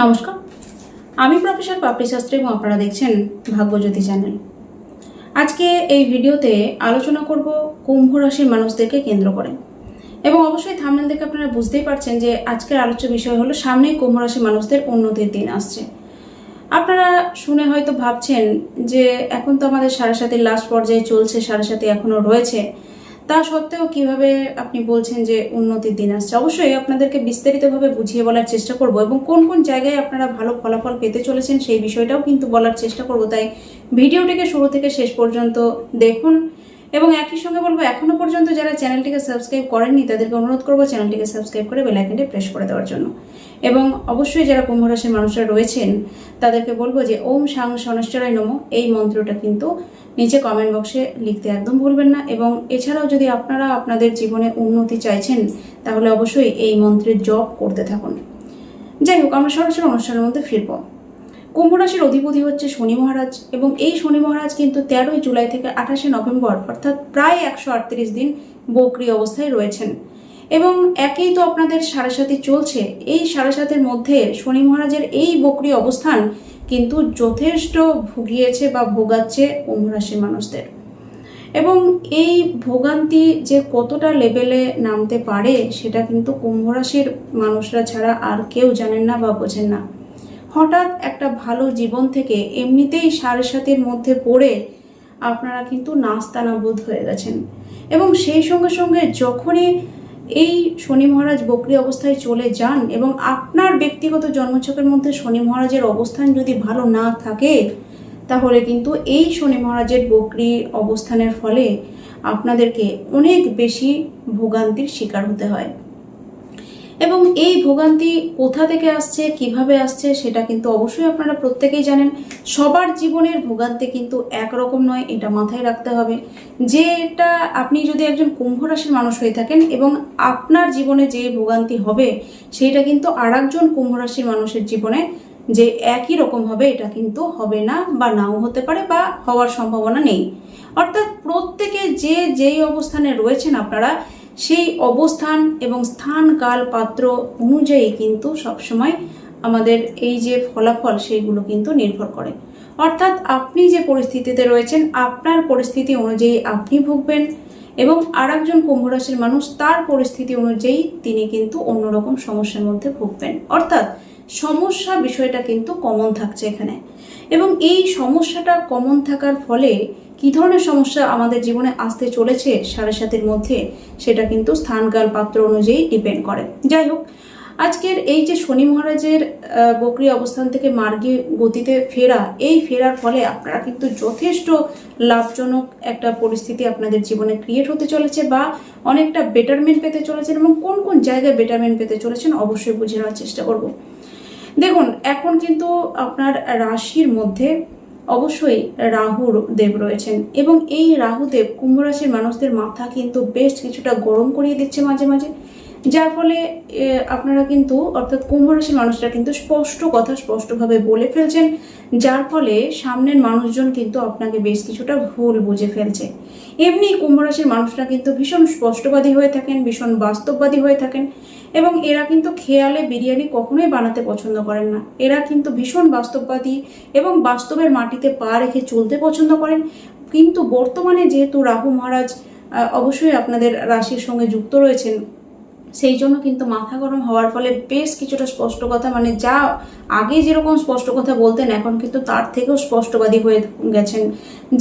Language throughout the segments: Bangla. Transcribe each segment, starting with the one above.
নমস্কার। আমি প্রফেসর পাপড়ি শাস্ত্রী, এবং আপনারা দেখছেন ভাগ্যজ্যোতি চ্যানেল। আজকে এই ভিডিওতে আলোচনা করব কুম্ভ রাশির মানুষদেরকে কেন্দ্র করে। এবং অবশ্যই থামনেল দেখে আপনারা বুঝতেই পারছেন যে আজকের আলোচ্য বিষয় হলো, সামনেই কুম্ভ রাশির মানুষদের উন্নতির দিন আসছে। আপনারা শুনে হয়তো ভাবছেন যে এখন তো আমাদের সাড়ে সাথের লাস্ট পর্যায়ে চলছে, সাড়ে সাথে এখনও রয়েছে। তা সত্ত্বেও কীভাবে আপনি বলছেন যে উন্নতির দিন আসছে? অবশ্যই আপনাদেরকে বিস্তারিতভাবে বুঝিয়ে বলার চেষ্টা করব এবং কোন কোন জায়গায় আপনারা ভালো ফলাফল পেতে চলেছেন সেই বিষয়টাও কিন্তু বলার চেষ্টা করব। তাই ভিডিওটিকে শুরু থেকে শেষ পর্যন্ত দেখুন এবং একই সঙ্গে বলব, এখনও পর্যন্ত যারা চ্যানেলটিকে সাবস্ক্রাইব করেননি, তাদেরকে অনুরোধ করব চ্যানেলটিকে সাবস্ক্রাইব করে বেল আইকনটি প্রেস করে দেওয়ার জন্য। এবং অবশ্যই যারা কুম্ভ রাশির মানুষরা রয়েছেন, তাদেরকে বলব যে, ওম সাং শনশ্চরায় নম। এই মন্ত্রটা কিন্তু নিচে কমেন্ট বক্সে লিখতে একদম ভুলবেন না এবং এছাড়াও যদি আপনারা আপনাদের জীবনে উন্নতি চাইছেন, তাহলে অবশ্যই এই মন্ত্রের জপ করতে থাকুন। যাই হোক, আমরা সরাসরি অনুষ্ঠানের মধ্যে ফিরব। কুম্ভ রাশির অধিপতি হচ্ছে শনি মহারাজ এবং এই শনি মহারাজ কিন্তু তেরোই জুলাই থেকে আঠাশে নভেম্বর, অর্থাৎ প্রায় একশো আটত্রিশ দিন বকরি অবস্থায় রয়েছেন। এবং একেই তো আপনাদের সাড়ে সাথে চলছে। এই সাড়ে সাতের মধ্যে শনি মহারাজের এই বকরি অবস্থান কিন্তু যথেষ্ট ভুগিয়েছে বা ভোগাচ্ছে কুম্ভ রাশির মানুষদের। এবং এই ভোগান্তি যে কতটা লেভেলে নামতে পারে, সেটা কিন্তু কুম্ভ রাশির মানুষরা ছাড়া আর কেউ জানেন না বা বোঝেন না। হঠাৎ একটা ভালো জীবন থেকে এমনিতেই সাড়ে সাতের মধ্যে পড়ে আপনারা কিন্তু নাস্তানাবোধ হয়ে গেছেন। এবং সেই সঙ্গে সঙ্গে যখনই এই শনি মহারাজ বকরি অবস্থায় চলে যান এবং আপনার ব্যক্তিগত জন্মছকের মধ্যে শনি মহারাজের অবস্থান যদি ভালো না থাকে, তাহলে কিন্তু এই শনি মহারাজের বকরি অবস্থানের ফলে আপনাদেরকে অনেক বেশি ভোগান্তির শিকার হতে হয়। এবং এই ভোগান্তি কোথা থেকে আসছে, কীভাবে আসছে, সেটা কিন্তু অবশ্যই আপনারা প্রত্যেকেই জানেন। সবার জীবনের ভোগান্তি কিন্তু একরকম নয়, এটা মাথায় রাখতে হবে। যে এটা আপনি যদি একজন কুম্ভ রাশির মানুষ হয়ে থাকেন এবং আপনার জীবনে যে ভোগান্তি হবে সেইটা কিন্তু আর একজন কুম্ভ রাশির মানুষের জীবনে যে একই রকম হবে, এটা কিন্তু হবে না বা নাও হতে পারে বা হওয়ার সম্ভাবনা নেই। অর্থাৎ প্রত্যেকে যে যেই অবস্থানে রয়েছেন আপনারা সেই অবস্থান এবং স্থান কাল পাত্র অনুযায়ী কিন্তু সবসময় আমাদের এই যে ফলাফল, সেইগুলো কিন্তু নির্ভর করে। অর্থাৎ আপনি যে পরিস্থিতিতে রয়েছেন, আপনার পরিস্থিতি অনুযায়ী আপনি ভুগবেন এবং আর একজন কুম্ভ রাশির মানুষ তার পরিস্থিতি অনুযায়ী তিনি কিন্তু অন্যরকম সমস্যার মধ্যে ভুগবেন। অর্থাৎ সমস্যা বিষয়টা কিন্তু কমন থাকছে এখানে। এবং এই সমস্যাটা কমন থাকার ফলে কি ধরনের সমস্যা আমাদের জীবনে আসতে চলেছে সাড়ে সাতের মধ্যে, সেটা কিন্তু স্থানকাল পাত্র অনুযায়ী ডিপেন্ড করে। যাই হোক, আজকের এই যে শনি মহারাজের বকরি অবস্থান থেকে মার্গী গতিতে ফেরা, এই ফেরার ফলে আপনারা কিন্তু যথেষ্ট লাভজনক একটা পরিস্থিতি আপনাদের জীবনে ক্রিয়েট হতে চলেছে বা অনেকটা বেটারমেন্ট পেতে চলেছেন এবং কোন কোন জায়গায় বেটারমেন্ট পেতে চলেছেন অবশ্যই বুঝে নেওয়ার চেষ্টা করব। দেখুন, এখন কিন্তু আপনার রাশির মধ্যে অবশ্যই রাহু দেব রয়েছেন। এবং এই রাহুদেব কুম্ভ রাশির মানুষদের মাথা কিন্তু বেশ কিছুটা গরম করিয়ে দিচ্ছে মাঝে মাঝে। যার ফলে আপনারা কিন্তু, অর্থাৎ কুম্ভ রাশির মানুষরা কিন্তু স্পষ্ট কথা স্পষ্টভাবে বলে ফেলছেন, যার ফলে সামনের মানুষজন কিন্তু আপনাকে বেশ কিছুটা ভুল বুঝে ফেলছে। এমনি কুম্ভ রাশির মানুষরা কিন্তু ভীষণ স্পষ্টবাদী হয়ে থাকেন, ভীষণ বাস্তববাদী হয়ে থাকেন এবং এরা কিন্তু খেয়ালে বিরিয়ানি কখনোই বানাতে পছন্দ করেন না। এরা কিন্তু ভীষণ বাস্তববাদী এবং বাস্তবের মাটিতে পা রেখে চলতে পছন্দ করেন। কিন্তু বর্তমানে যেহেতু রাহু মহারাজ অবশ্যই আপনাদের রাশির সঙ্গে যুক্ত রয়েছেন সেই জন্য কিন্তু মাথা গরম হওয়ার ফলে বেশ কিছুটা স্পষ্ট কথা মানে যা আগে যেরকম স্পষ্ট কথা বলতেন, এখন কিন্তু তার থেকেও স্পষ্টবাদী হয়ে গেছেন।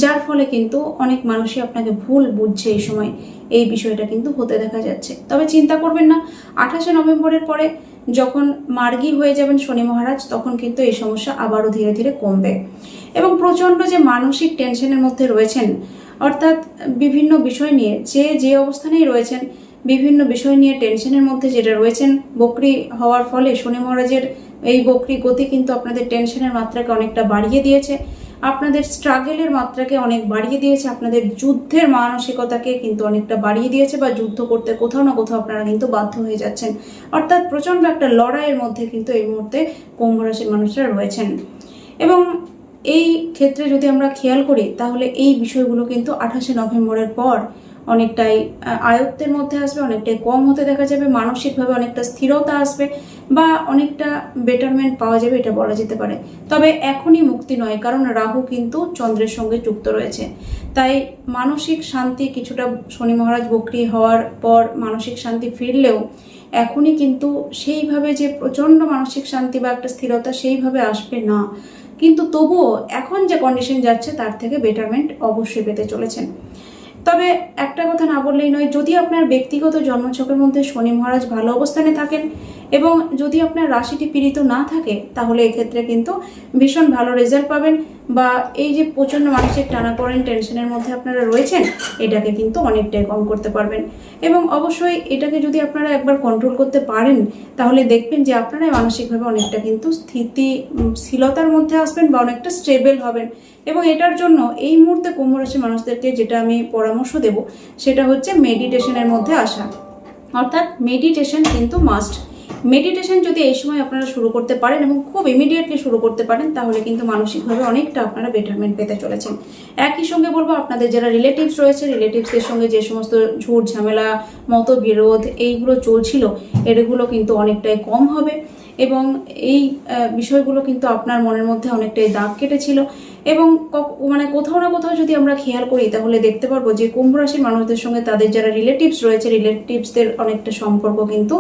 যার ফলে কিন্তু অনেক মানুষই আপনাকে ভুল বুঝছে এই সময়। এই বিষয়টা কিন্তু হতে দেখা যাচ্ছে। তবে চিন্তা করবেন না, আঠাশে নভেম্বরের পরে যখন মার্গী হয়ে যাবেন শনি মহারাজ, তখন কিন্তু এই সমস্যা আবারও ধীরে ধীরে কমবে। এবং প্রচণ্ড যে মানসিক টেনশনের মধ্যে রয়েছেন, অর্থাৎ বিভিন্ন বিষয় নিয়ে যে যে অবস্থানেই রয়েছেন বিভিন্ন বিষয় নিয়ে টেনশনের মধ্যে যেটা রয়েছেন বকরি হওয়ার ফলে শনি মহারাজের এই বকরি গতি কিন্তু আপনাদের টেনশনের মাত্রাকে অনেকটা বাড়িয়ে দিয়েছে। আপনাদের স্ট্রাগেলের মাত্রাকে অনেক বাড়িয়ে দিয়েছে। আপনাদের যুদ্ধের মানসিকতাকে কিন্তু অনেকটা বাড়িয়ে দিয়েছে বা যুদ্ধ করতে কোথাও না কোথাও আপনারা কিন্তু বাধ্য হয়ে যাচ্ছেন। অর্থাৎ প্রচণ্ড একটা লড়াইয়ের মধ্যে কিন্তু এই মুহূর্তে কুম্ভ রাশির মানুষরা রয়েছেন। এবং এই ক্ষেত্রে যদি আমরা খেয়াল করি, তাহলে এই বিষয়গুলো কিন্তু আঠাশে নভেম্বরের পর অনেকটাই আয়ত্তের মধ্যে আসবে, অনেকটাই কম হতে দেখা যাবে, মানসিকভাবে অনেকটা স্থিরতা আসবে বা অনেকটা বেটারমেন্ট পাওয়া যাবে, এটা বলা যেতে পারে। তবে এখনই মুক্তি নয়, কারণ রাহু কিন্তু চন্দ্রের সঙ্গে যুক্ত রয়েছে। তাই মানসিক শান্তি কিছুটা শনি মহারাজ বক্রি হওয়ার পর মানসিক শান্তি ফিরলেও এখনই কিন্তু সেইভাবে যে প্রচণ্ড মানসিক শান্তি বা একটা স্থিরতা সেইভাবে আসবে না। কিন্তু তবুও এখন যে কন্ডিশন যাচ্ছে, তার থেকে বেটারমেন্ট অবশ্যই পেতে চলেছেন। তবে একটা কথা না বললেই নয়, যদি আপনার ব্যক্তিগত জন্মছকের মধ্যে শনি মহারাজ ভালো অবস্থানে থাকেন এবং যদি আপনার রাশিটি পীড়িত না থাকে, তাহলে এক্ষেত্রে কিন্তু ভীষণ ভালো রেজাল্ট পাবেন বা এই যে প্রচণ্ড মানসিক টানাপড়েন টেনশনের মধ্যে আপনারা রয়েছেন, এটাকে কিন্তু অনেকটাই কম করতে পারবেন। এবং অবশ্যই এটাকে যদি আপনারা একবার কন্ট্রোল করতে পারেন, তাহলে দেখবেন যে আপনারাই মানসিকভাবে অনেকটা কিন্তু স্থিতিশীলতার মধ্যে আসবেন বা অনেকটা স্টেবল হবেন। এবং এটার জন্য এই মুহূর্তে কুম্ভ মানুষদেরকে যেটা আমি পরামর্শ দেব, সেটা হচ্ছে মেডিটেশনের মধ্যে আসা। অর্থাৎ মেডিটেশন কিন্তু মাস্ট মেডিটেশন যদি এই সময় আপনারা শুরু করতে পারেন এবং খুব ইমিডিয়েটলি শুরু করতে পারেন, তাহলে কিন্তু মানসিকভাবে অনেকটা আপনারা বেটারমেন্ট পেতে চলেছেন। একই সঙ্গে বলব, আপনাদের যারা রিলেটিভস রয়েছে রিলেটিভসদের সঙ্গে যে সমস্ত ঝুট ঝামেলা, মতবিরোধ, এইগুলো চলছিল, এগুলো কিন্তু অনেকটাই কম হবে। এবং এই বিষয়গুলো কিন্তু আপনার মনের মধ্যে অনেকটাই দাগ কেটেছিল এবং মানে কোথাও না কোথাও যদি আমরা খেয়াল করি, তাহলে দেখতে পারব যে কুম্ভ রাশির মানুষদের সঙ্গে তাদের যারা রিলেটিভস রয়েছে রিলেটিভসদের অনেকটা সম্পর্ক কিন্তু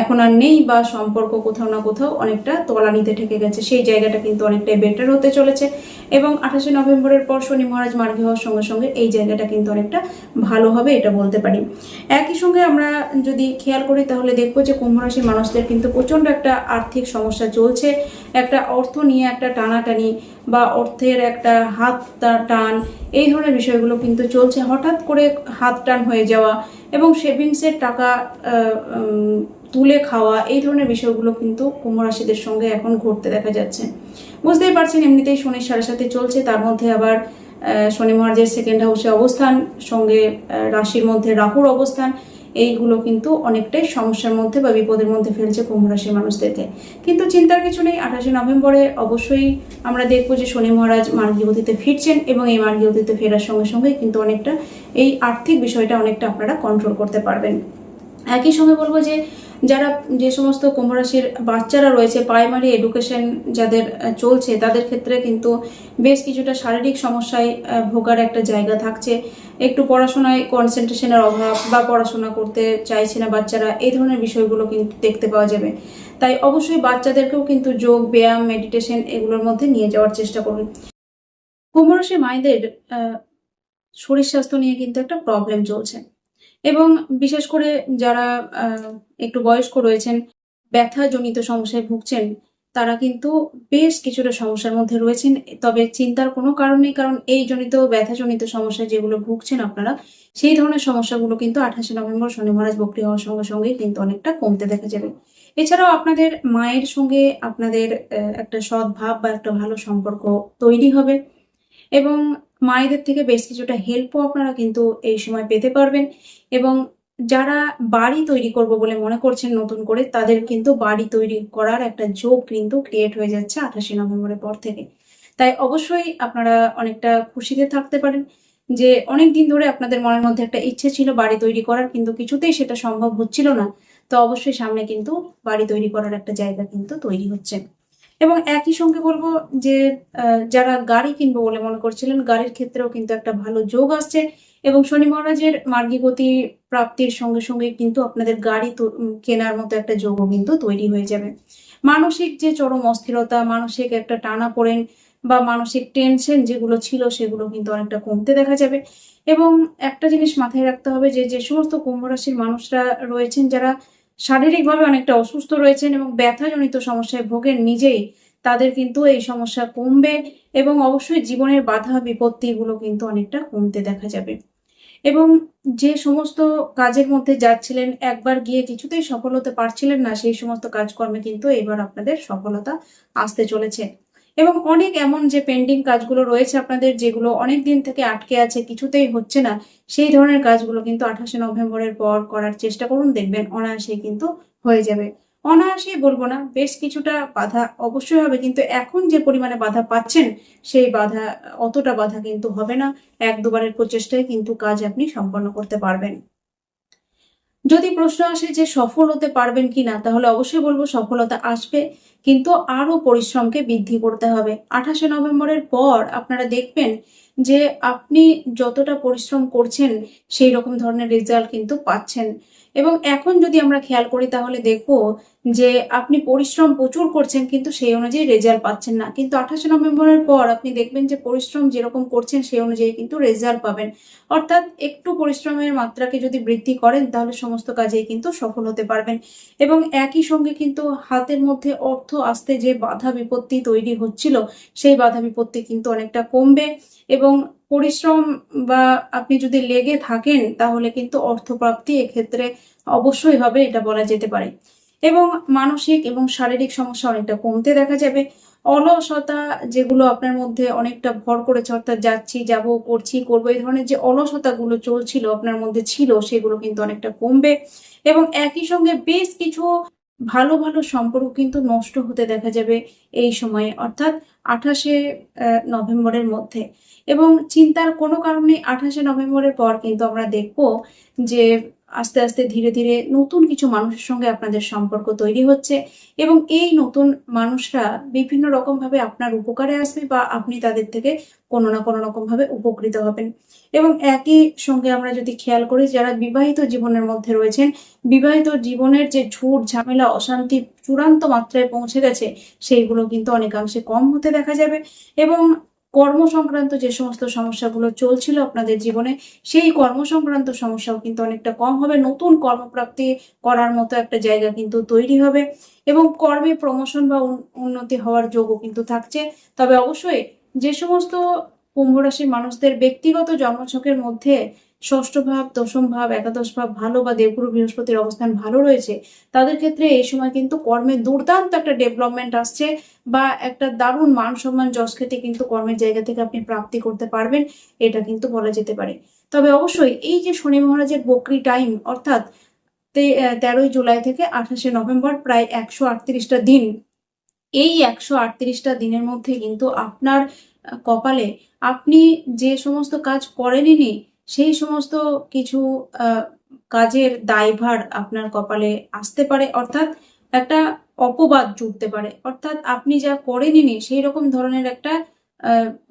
এখন আর নেই বা সম্পর্ক কোথাও না কোথাও অনেকটা তলানিতে ঠেকে গেছে। সেই জায়গাটা কিন্তু অনেকটাই বেটার হতে চলেছে। এবং আঠাশে নভেম্বরের পর শনি মহারাজ মার্গী হওয়ার সঙ্গে সঙ্গে এই জায়গাটা কিন্তু অনেকটা ভালো হবে, এটা বলতে পারি। একই সঙ্গে আমরা যদি খেয়াল করি, তাহলে দেখব যে কুম্ভ রাশির মানুষদের কিন্তু প্রচণ্ড একটা আর্থিক সমস্যা চলছে। একটা অর্থ নিয়ে একটা টানাটানি বা অর্থের একটা হাত টান, এই ধরনের বিষয়গুলো কিন্তু চলছে। হঠাৎ করে হাত টান হয়ে যাওয়া এবং সেভিংসের টাকা তুলে খাওয়া, এই ধরনের বিষয়গুলো কিন্তু কুম্ভ রাশিদের সঙ্গে এখন ঘটতে দেখা যাচ্ছে। বুঝতেই পারছেন, এমনিতেই শনির সাড়ে সাথে চলছে, তার মধ্যে আবার শনি মহারাজের সেকেন্ড হাউসে অবস্থান, সঙ্গে রাশির মধ্যে রাহুর অবস্থান, এইগুলো কিন্তু অনেকটাই সমস্যার মধ্যে বা বিপদের মধ্যে ফেলছে কুম্ভ রাশির মানুষদেরকে। কিন্তু চিন্তার কিছু নেই, আঠাশে নভেম্বরে অবশ্যই আমরা দেখব যে শনি মহারাজ মার্গী গতিতে ফিরছেন এবং এই মার্গী গতিতে ফেরার সঙ্গে সঙ্গে কিন্তু অনেকটা এই আর্থিক বিষয়টা অনেকটা আপনারা কন্ট্রোল করতে পারবেন। একই সঙ্গে বলব যে যারা যে সমস্ত কুম্ভ রাশির বাচ্চারা রয়েছে প্রাইমারি এডুকেশন যাদের চলছে, তাদের ক্ষেত্রে কিন্তু বেশ কিছুটা শারীরিক সমস্যায় ভোগার একটা জায়গা থাকছে। একটু পড়াশোনায় কনসেন্ট্রেশনের অভাব বা পড়াশোনা করতে চাইছে না বাচ্চারা, এই ধরনের বিষয়গুলো কিন্তু দেখতে পাওয়া যাবে। তাই অবশ্যই বাচ্চাদেরকেও কিন্তু যোগ, ব্যায়াম মেডিটেশন এগুলোর মধ্যে নিয়ে যাওয়ার চেষ্টা করুন। কুম্ভ রাশির মায়েদের শরীর স্বাস্থ্য নিয়ে কিন্তু একটা প্রবলেম চলছে। এবং বিশেষ করে যারা একটু বয়স্ক রয়েছেন, ব্যথাজনিত সমস্যায় ভুগছেন, তারা কিন্তু বেশ কিছুটা সমস্যার মধ্যে রয়েছেন। তবে চিন্তার কোনো কারণ নেই, কারণ এই জনিত ব্যথাজনিত সমস্যা যেগুলো ভুগছেন আপনারা, সেই ধরনের সমস্যাগুলো কিন্তু আঠাশে নভেম্বর শনি মহারাজ বক্রি হওয়ার সঙ্গে সঙ্গে কিন্তু অনেকটা কমতে দেখা যাবে। এছাড়াও আপনাদের মায়ের সঙ্গে আপনাদের একটা সৎ ভাব বা একটা ভালো সম্পর্ক তৈরি হবে এবং মায়েদের থেকে বেশ কিছুটা হেল্পও আপনারা কিন্তু এই সময় পেতে পারবেন এবং যারা বাড়ি তৈরি করব বলে মনে করছেন নতুন করে, তাদের কিন্তু বাড়ি তৈরি করার একটা যোগ কিন্তু ক্রিয়েট হয়ে যাচ্ছে আঠাশে নভেম্বরের পর থেকে। তাই অবশ্যই আপনারা অনেকটা খুশিতে থাকতে পারেন যে অনেক দিন ধরে আপনাদের মনের মধ্যে একটা ইচ্ছে ছিল বাড়ি তৈরি করার, কিন্তু কিছুতেই সেটা সম্ভব হচ্ছিল না। তো অবশ্যই সামনে কিন্তু বাড়ি তৈরি করার একটা জায়গা কিন্তু তৈরি হচ্ছে। এবং একই সঙ্গে বলব যে যারা গাড়ি কিনবো বলে মনে করছিলেন, গাড়ির ক্ষেত্রেও কিন্তু একটা ভালো যোগ আসছে। এবং শনি মহারাজের মার্গী গতি প্রাপ্তির সঙ্গে সঙ্গে কিন্তু আপনাদের গাড়ি কেনার মতো একটা যোগও কিন্তু তৈরি হয়ে যাবে। মানসিক যে চরম অস্থিরতা, মানসিক একটা টানা পড়েন বা মানসিক টেনশন যেগুলো ছিল সেগুলো কিন্তু অনেকটা কমতে দেখা যাবে। এবং একটা জিনিস মাথায় রাখতে হবে যে যে সমস্ত কুম্ভ রাশির মানুষরা রয়েছেন, যারা শারীরিকভাবে অনেকটা অসুস্থ রয়েছেন এবং ব্যথাজনিত সমস্যায় ভোগেন নিজেই তাদের কিন্তু এই সমস্যা কমবে এবং অবশ্যই জীবনের বাধা বিপত্তিগুলো কিন্তু অনেকটা কমতে দেখা যাবে। এবং যে সমস্ত কাজের মধ্যে যাচ্ছিলেন, একবার গিয়ে কিছুতেই সফল হতে পারছিলেন না, সেই সমস্ত কাজকর্মে কিন্তু এবার আপনাদের সফলতা আসতে চলেছে। এবং অনেক এমন যে পেন্ডিং কাজগুলো রয়েছে আপনাদের, যেগুলো অনেক দিন থেকে আটকে আছে, কিছুতেই হচ্ছে না, সেই ধরনের কাজগুলো কিন্তু আঠাশে নভেম্বরের পর করার চেষ্টা করুন, দেখবেন অনায়াসেই কিন্তু হয়ে যাবে। অনায়াসেই বলব না, বেশ কিছুটা বাধা অবশ্যই হবে, কিন্তু এখন যে পরিমাণে বাধা পাচ্ছেন, সেই বাধা, অতটা বাধা কিন্তু হবে না। এক দুবারের প্রচেষ্টায় কিন্তু কাজ আপনি সম্পন্ন করতে পারবেন। যদি প্রশ্ন আসে যে সফল হতে পারবেন কিনা, তাহলে অবশ্যই বলব সফলতা আসবে, কিন্তু আরও পরিশ্রমকে বৃদ্ধি করতে হবে। আঠাশে নভেম্বরের পর আপনারা দেখবেন যে আপনি যতটা পরিশ্রম করছেন, সেই রকম ধরনের রেজাল্ট কিন্তু পাচ্ছেন। এবং এখন যদি আমরা খেয়াল করি, তাহলে দেখব যে আপনি পরিশ্রম প্রচুর করছেন, কিন্তু সেই অনুযায়ী রেজাল্ট পাচ্ছেন না। কিন্তু আঠাশে নভেম্বরের পর আপনি দেখবেন যে পরিশ্রম যেরকম করছেন, সেই অনুযায়ী কিন্তু রেজাল্ট পাবেন। অর্থাৎ একটু পরিশ্রমের মাত্রাকে যদি বৃদ্ধি করেন, তাহলে সমস্ত কাজেই কিন্তু সফল হতে পারবেন। এবং একই সঙ্গে কিন্তু হাতের মধ্যে অর্থ আসতে যে বাধা বিপত্তি তৈরি হচ্ছিল, সেই বাধা বিপত্তি কিন্তু অনেকটা কমবে। এবং পরিশ্রম বা আপনি যদি লেগে থাকেন, তাহলে কিন্তু অর্থপ্রাপ্তি এক্ষেত্রে অবশ্যই হবে, এটা বলা যেতে পারে। এবং মানসিক এবং শারীরিক সমস্যা অনেকটা কমতে দেখা যাবে। অলসতা যেগুলো আপনার মধ্যে অনেকটা ভর করেছে, অর্থাৎ যাচ্ছি, যাব, করছি, করব, এই ধরনের যে অলসতাগুলো চলছিল আপনার মধ্যে ছিল, সেগুলো কিন্তু অনেকটা কমবে এবং একই সঙ্গে বেশ কিছু ভালো ভালো সম্পর্ক কিন্তু নষ্ট হতে দেখা যাবে এই সময়ে, অর্থাৎ আঠাশে নভেম্বরের মধ্যে এবং চিন্তার কোনো কারণে আঠাশে নভেম্বরের পর কিন্তু আমরা দেখব যে আস্তে আস্তে ধীরে ধীরে নতুন কিছু মানুষের সঙ্গে আপনাদের সম্পর্ক তৈরি হচ্ছে এবং এই নতুন মানুষরা বিভিন্ন রকম ভাবে আপনার উপকারে আসবে বা আপনি তাদের থেকে কোনো না কোনো রকম ভাবে উপকৃত হবেন। এবং একই সঙ্গে আমরা যদি খেয়াল করি, যারা বিবাহিত জীবনের মধ্যে রয়েছেন, বিবাহিত জীবনের যে ঝুট, ঝামেলা, অশান্তি চূড়ান্ত মাত্রায় পৌঁছে গেছে, সেইগুলো কিন্তু অনেকাংশে কম হতে দেখা যাবে এবং কর্ম সংক্রান্ত যে সমস্ত সমস্যাগুলো চলছিল আপনাদের জীবনে, সেই কর্ম সংক্রান্ত সমস্যাও কিন্তু অনেকটা কম হবে। নতুন কর্মপ্রাপ্তি করার মতো একটা জায়গা কিন্তু তৈরি হবে এবং কর্মে প্রমোশন বা উন- উন্নতি হওয়ার যোগও কিন্তু থাকছে। তবে অবশ্যই যে সমস্ত কুম্ভ রাশির মানুষদের ব্যক্তিগত জন্মছকের মধ্যে ষষ্ঠ ভাব, দশম ভাব, একাদশ ভাব, ভালো বা দেবগুরু বৃহস্পতির অবস্থান ভালো রয়েছে, তাদের ক্ষেত্রে এই সময় কিন্তু কর্মে দুর্দান্ত একটা ডেভেলপমেন্ট আসছে বা একটা দারুণ মান সম্মান যশ খ্যাতি কিন্তু কর্মের জায়গা থেকে আপনি প্রাপ্তি করতে পারবেন, এটা কিন্তু বলা যেতে পারে। তবে অবশ্যই এই যে শনি মহারাজের বকরি টাইম অর্থাৎ তেরোই জুলাই থেকে আঠাশে নভেম্বর প্রায় একশো আটত্রিশটা দিন, এই একশো আটত্রিশটা দিনের মধ্যে কিন্তু আপনার কপালে আপনি যে সমস্ত কাজ করেননি সেই সমস্ত কিছু কাজের দায়ভার আপনার কপালে আসতে পারে, অর্থাৎ একটা অপবাদ জুটতে পারে। অর্থাৎ আপনি যা করেননি সেই রকম ধরনের একটা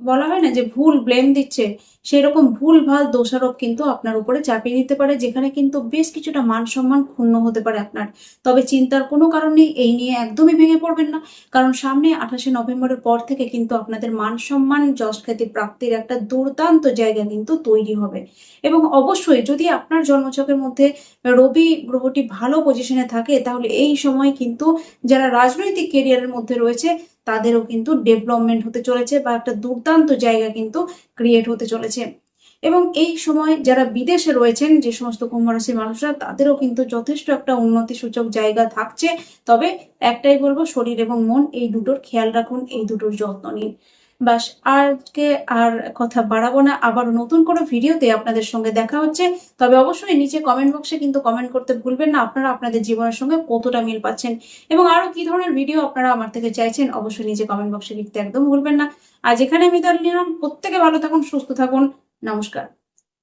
বলা হয় না যে ভুল ব্লেম দিচ্ছে সেই রকম ভুল ভালো দোষারোপ কিন্তু আপনার উপরে চাপিয়ে দিতে পারে, যেখানে কিন্তু বেশ কিছুটা মান সম্মান ক্ষুণ্ণ হতে পারে আপনার। তবে চিন্তার কোনো কারণ নেই, এই নিয়ে একদমই ভেঙে পড়বেন না। কারণ সামনে আঠাশে নভেম্বরের পর থেকে কিন্তু আপনাদের মান সম্মান, যশ খ্যাতি প্রাপ্তির একটা দুর্দান্ত জায়গা কিন্তু তৈরি হবে। এবং অবশ্যই যদি আপনার জন্মচকের মধ্যে রবি গ্রহটি ভালো পজিশনে থাকে, তাহলে এই সময় কিন্তু যারা রাজনৈতিক কেরিয়ারের মধ্যে রয়েছে তাদেরও কিন্তু ডেভেলপমেন্ট হতে চলেছে বা একটা দুর্দান্ত জায়গা কিন্তু ক্রিয়েট হতে চলেছে। এবং এই সময় যারা বিদেশে রয়েছেন, যে সমস্ত কুম্ভ রাশির মানুষরা, তাদেরও কিন্তু যথেষ্ট একটা উন্নতি সূচক জায়গা থাকছে। তবে একটাই বলব, শরীর এবং মন এই দুটোর খেয়াল রাখুন, এই দুটোর যত্ন নিন। বাস আজকে আর কথা বাড়াবো না। আবার নতুন কোনো ভিডিওতে আপনাদের সঙ্গে দেখা হচ্ছে। তবে অবশ্যই নিচে কমেন্ট বক্সে কিন্তু কমেন্ট করতে ভুলবেন না। আপনারা আপনাদের জীবনের সঙ্গে কতটা মিল পাচ্ছেন এবং আরও কি ধরনের ভিডিও আপনারা আমার থেকে চাইছেন অবশ্যই নিচে কমেন্ট বক্সে লিখতে একদম ভুলবেন না। আজ এখানে আমি তার নিলাম। প্রত্যেকে ভালো থাকুন, সুস্থ থাকুন। নমস্কার।